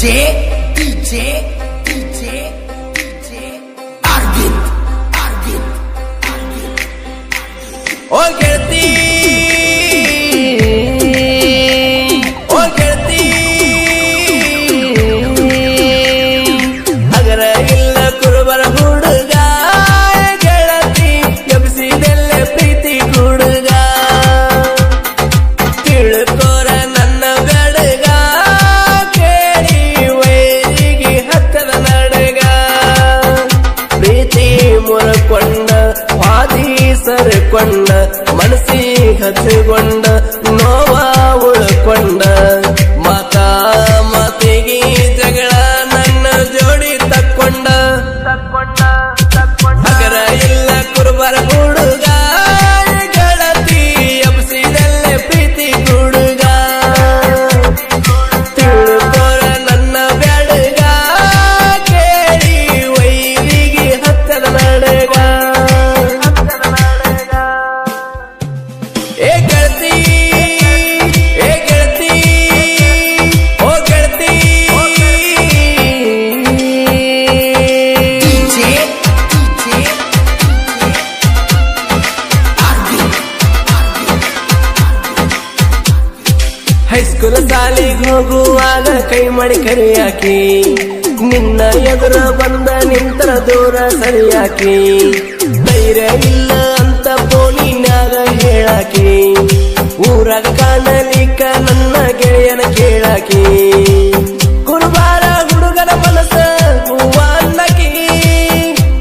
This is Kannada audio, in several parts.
DJ, DJ, DJ, DJ. Target, target, target. target. Okay. ಸರಿಕೊಂಡ ಮನಸ್ಸಿ ಹಚ್ಚಿಕೊಂಡ ಹೈಸ್ಕೂಲ್ ಸಾಲಿಗೆ ಹೋಗುವಾಗ ಕೈ ಮಾಡಿ ಕರಿಯಾಕಿ ನಿನ್ನ ಎದುರ ಬಂದ ನಿಂತರ ದೂರ ಸರಿಯಾಕಿ ಧೈರ್ಯ ಇಲ್ಲ ಅಂತ ಫೋನಿನಾಗ ಹೇಳಾಕಿ. ಊರಾಗ ಕಾಣಲಿಕ್ಕ ನನ್ನ ಗೆಳೆಯನ ಕೇಳಾಕಿ. ಕುರುಬಾರ ಹುಡುಗನ ಮನಸ್ಸ ಹೂವ ಅನ್ನಕಿ.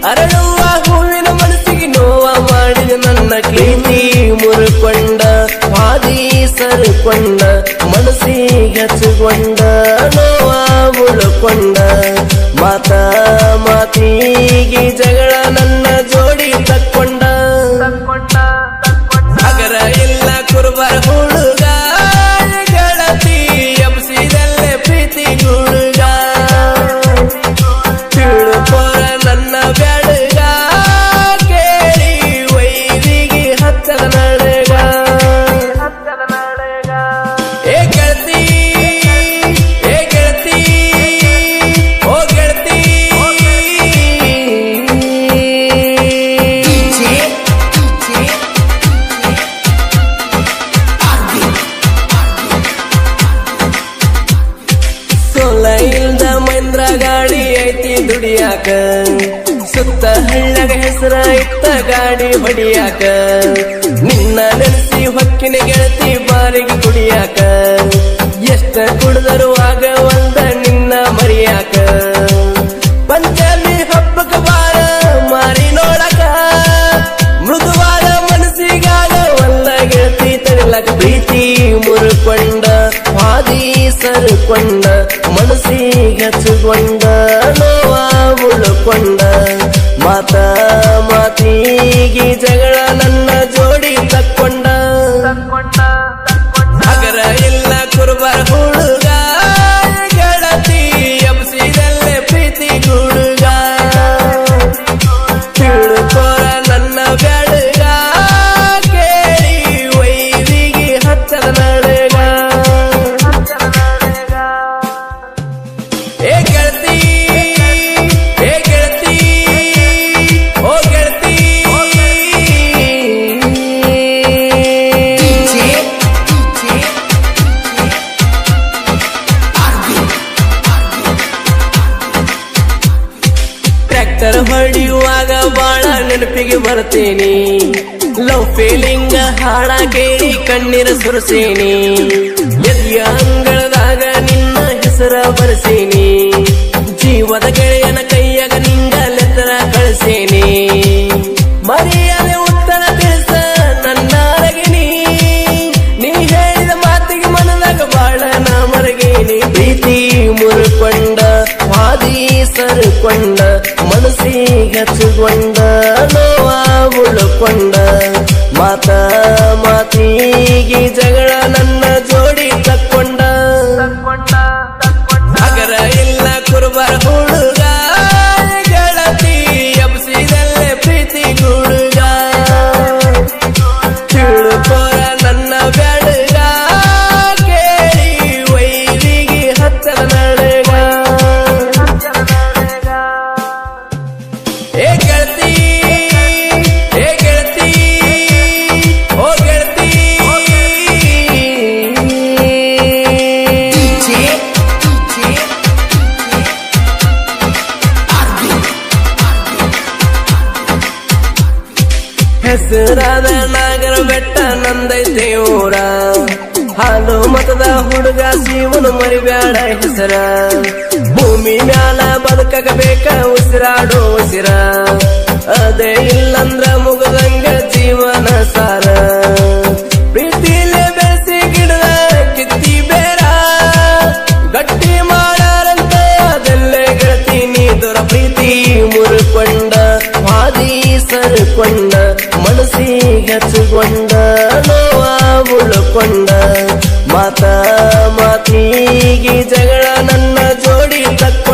ಅರಳುವ ಹೂವಿನ ಮನಸ್ಸಿಗೆ ನೋವ ಮಾಡಿದ ನನ್ನ ಪ್ರೀತಿ ಮುರುಕೊಂಡ ಹಾದಿ ಸರಿಕೊಂಡ. ಹಚ್ಚಿಕೊಂಡ ನೋವ ಉಳ್ಕೊಂಡ ಮಾತ ಮಾತಿಗೆ ಜಗಳ ದುಡಿಯಾಕ ಸುತ್ತ ಹಳ್ಳಗ ಹೆಸರ ಇತ್ತ ಗಾಡಿ ಹೊಡಿಯಾಕ? ನಿನ್ನ ನೆನೆಸಿ ಹೊಕ್ಕಿನ ಗೆಳತಿ ಬಾರಿಗೆ ಕುಡಿಯಾಕ? ಎಷ್ಟ ಕುಡಿದರು ಆಗ ಒಂದ ನಿನ್ನ ಮರಿಯಾಕ? ಪಂಚಮಿ ಹಬ್ಬಕ ಬಾರ ಮಾರಿ ನೋಡಕ? ಮೃದುವಾದ ಮನಸ್ಸಿಗಾಗ ಒಲ್ಲ ಗೆಳತಿ ತಡಿಲಕ ಪ್ರೀತಿ ಮುರುಕೊಂಡ, ಹಾದಿ ಸರುಕೊಂಡ, ಮನಸ್ಸಿಗೆ ಹಚ್ಚಿಕೊಂಡ. ಉಳ್ಕೊಂಡ ಮಾತ ಮಾತಿಗೆ ಜಗಳ ನೆನಪಿಗೆ ಬರ್ತೀನಿ ಲವ್ ಫೀಲಿಂಗ್ ಹಾಡ ಕೇಳಿ ಕಣ್ಣೀರ ಸುರಿಸೀನಿ. ಎದಿಯ ಅಂಗಳದಾಗ ನಿನ್ನ ಹೆಸರ ಬರೆಸೀನಿ. ಜೀವದ ಗೆಳೆಯನ ಕೈಯಾಗ ನಿಂಗ ಲೆತ್ತರ ಕಳಿಸೀನಿ. ಮರಿಯದೆ ಉತ್ತರ ತಿಳಿಸ ನನ್ನ ಅರಗಿನಿ ನೀ ಹೇಳಿದ ಮಾತಿಗೆ ಮನದಾಗ ಬಾಳ ನಾ ಮರಗೇನಿ. ಪ್ರೀತಿ ಮುರುಕೊಂಡ ಮಾದಿ ಸರಿಕೊಂಡ ಮನಸ್ಸಿಗೆ ಹಚ್ಚಿಕೊಂಡ ನೋವ ಉಳ್ಕೊಂಡ ಮಾತ ಮಾತಿಗೆ ಜಗಳ ನನ್ನ ಜೋಡಿ ತಕ್ಕೊಂಡ. ಅಗರ ಇಲ್ಲ ಕುರುಬರ ಹೆಸರಾದ ನಾಗರ ಬೆಟ್ಟ ನಂದೈತೆ ಊರ. ಹಾಲು ಮತದ ಹುಡುಗ ಜೀವನು ಮರಿಬ್ಯಾಡ ಹೆಸರ. ಭೂಮಿ ಮ್ಯಾಲ ಬದುಕಬೇಕ ಉಸಿರಾಡೋ ಉಸಿರ. ಅದೇ ಇಲ್ಲಂದ ಬೆಚ್ಚಗೊಂಡ ನೋವ ಮಾತ ಮಾತೀಗಿ ಜಗಳ ನನ್ನ ಜೋಡಿ ತಕ್ಕ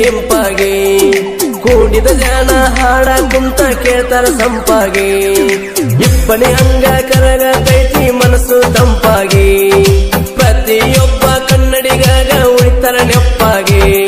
ಇಂಪಾಗಿ ಕೂಡಿದ ಜನ ಹಾಡ ಕುಂತ ಕೇಳ್ತಾರ ಸಂಪಾಗಿ. ಇಪ್ಪನೆ ಅಂಗ ಕರಗ ಕೈತಿ ಮನಸ್ಸು ತಂಪಾಗಿ. ಪ್ರತಿಯೊಬ್ಬ ಕನ್ನಡಿಗಾಗ ಉಳಿತಾರ ನೆಪ್ಪಾಗಿ.